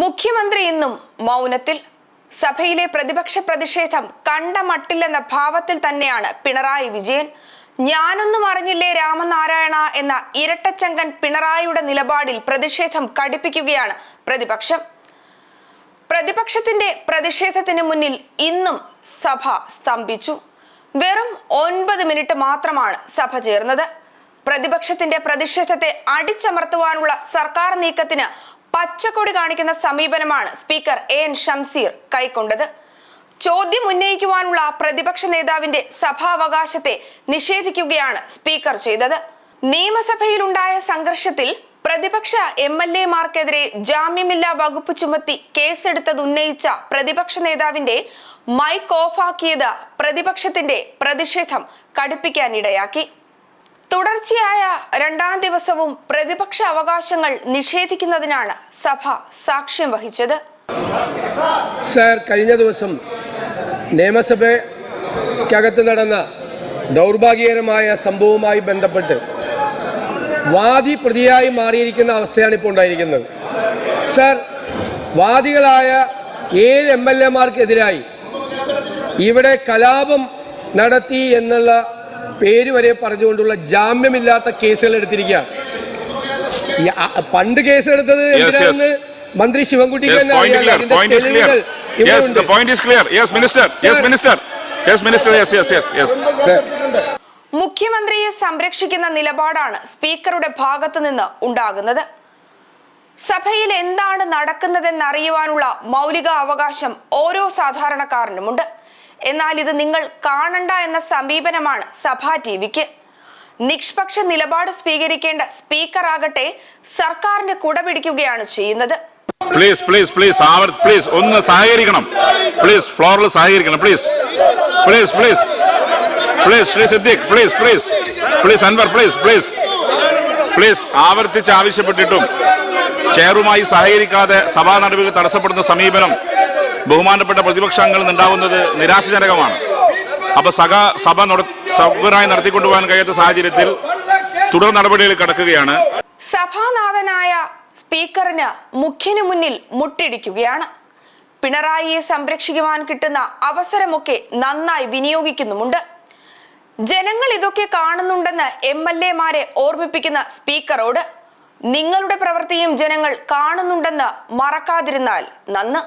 മുഖ്യമന്ത്രി ഇന്നും മൗനത്തിൽ. സഭയിലെ പ്രതിപക്ഷ പ്രതിഷേധം കണ്ട മട്ടില്ലെന്ന ഭാവത്തിൽ തന്നെയാണ് പിണറായി വിജയൻ. ഞാനൊന്നും അറിഞ്ഞില്ലേ രാമനാരായണ എന്ന ഇരട്ടച്ചങ്കൻ പിണറായിയുടെ നിലപാടിൽ പ്രതിഷേധം കടുപ്പിക്കുകയാണ് പ്രതിപക്ഷം. പ്രതിപക്ഷത്തിന്റെ പ്രതിഷേധത്തിന് മുന്നിൽ ഇന്നും സഭ സ്തംഭിച്ചു. വെറും ഒൻപത് മിനിറ്റ് മാത്രമാണ് സഭ ചേർന്നത്. പ്രതിപക്ഷത്തിന്റെ പ്രതിഷേധത്തെ അടിച്ചമർത്തുവാനുള്ള സർക്കാർ നീക്കത്തിന് പച്ചക്കൊടി കാണിക്കുന്ന സമീപനമാണ് സ്പീക്കർ എ എൻ ഷംസീർ കൈക്കൊണ്ടത്. ചോദ്യം ഉന്നയിക്കുവാനുള്ള പ്രതിപക്ഷ നേതാവിന്റെ സഭാവകാശത്തെ നിഷേധിക്കുകയാണ് സ്പീക്കർ ചെയ്തത്. നിയമസഭയിലുണ്ടായ സംഘർഷത്തിൽ പ്രതിപക്ഷ എം എൽ എമാർക്കെതിരെ ജാമ്യമില്ലാ വകുപ്പ് ചുമത്തി കേസെടുത്തത് ഉന്നയിച്ച പ്രതിപക്ഷ നേതാവിന്റെ മൈക്ക് ഓഫാക്കിയത് പ്രതിപക്ഷത്തിന്റെ പ്രതിഷേധം കടുപ്പിക്കാനിടയാക്കി. തുടർച്ചയായ രണ്ടാം ദിവസവും പ്രതിപക്ഷ അവകാശങ്ങൾ നിഷേധിക്കുന്നതിനാണ് സഭ സാക്ഷ്യം വഹിച്ചത്. സർ കഴിഞ്ഞ ദിവസം നിയമസഭയ്ക്കകത്ത് നടന്ന ദൗർഭാഗ്യകരമായ സംഭവവുമായി ബന്ധപ്പെട്ട് വാദി പ്രതിയായി മാറിയിരിക്കുന്ന അവസ്ഥയാണ് ഇപ്പോൾ ഉണ്ടായിരിക്കുന്നത്. സർ വാദികളായ ഏഴ് എം എൽ എമാർക്കെതിരായി ഇവിടെ കലാപം നടത്തി എന്നുള്ള പേര് വരെ പറഞ്ഞുകൊണ്ടുള്ള ജാമ്യമില്ലാത്ത കേസുകൾ എടുത്തിരിക്കുകയാണ് പണ്ട് കേസെടുത്തത്. എന്തിനാണെന്ന് മന്ത്രി ശിവൻകുട്ടിക്ക് Yes, തന്നെ അറിയാം clear. അതിന്റെ Point is clear. തെളിവുകൾ ഇവിടെ Yes, the point is clear. Yes, Minister. Yes, Minister. Yes, Minister. Yes, yes, yes, yes. മുഖ്യമന്ത്രിയെ സംരക്ഷിക്കുന്ന നിലപാടാണ് സ്പീക്കറുടെ ഭാഗത്തു നിന്ന് ഉണ്ടാകുന്നത് സഭയിൽ എന്താണ് നടക്കുന്നതെന്നറിയുവാനുള്ള മൗലിക അവകാശം ഓരോ സാധാരണക്കാരനുമുണ്ട് എന്നാൽ ഇത് നിങ്ങൾ കാണണ്ട എന്ന സമീപനമാണ് സഭാ ടി വിക്ക്. നിഷ്പക്ഷ നിലപാട് സ്വീകരിക്കേണ്ട സ്പീക്കർ ആകട്ടെ കുട പിടിക്കുകയാണ് ചെയ്യുന്നത്. പ്ലീസ് പ്ലീസ് പ്ലീസ് പ്ലീസ് ഒന്ന് സഹകരിക്കണം. പ്ലീസ് ഫ്ലോറിൽ സഹകരിക്കണം please please please please Shri Siddique please please please Anwar please please please ആവർത്തിച്ച് ആവശ്യപ്പെട്ടിട്ടും ചെയറുമായി സഹകരിക്കാതെ സഭാ നടപടികൾ തടസ്സപ്പെടുന്ന സമീപനം ബഹുമാനപ്പെട്ട പ്രതിപക്ഷാംഗങ്ങളിൽ നിന്നുണ്ടാവുന്നത് നിരാശജനകമാണ്. അപ്പൊ സഭ സഭ സൗകര്യമായി നടത്തിക്കൊണ്ടുപോകാൻ കഴിയാത്ത സാഹചര്യത്തിൽ തുടർ നടപടികൾ കടക്കുകയാണ്. സഭാനാഥനായ സ്പീക്കറിന് മുഖ്യന് മുന്നിൽ മുട്ടിടിക്കുകയാണ്. പിണറായിയെ സംരക്ഷിക്കുവാൻ കിട്ടുന്ന അവസരമൊക്കെ നന്നായി വിനിയോഗിക്കുന്നുമുണ്ട്. ജനങ്ങൾ ഇതൊക്കെ കാണുന്നുണ്ടെന്ന് എം എൽ എമാരെ ഓർമ്മിപ്പിക്കുന്ന സ്പീക്കറോട് നിങ്ങളുടെ പ്രവൃത്തിയും ജനങ്ങൾ കാണുന്നുണ്ടെന്ന് മറക്കാതിരുന്നാൽ നന്ന്.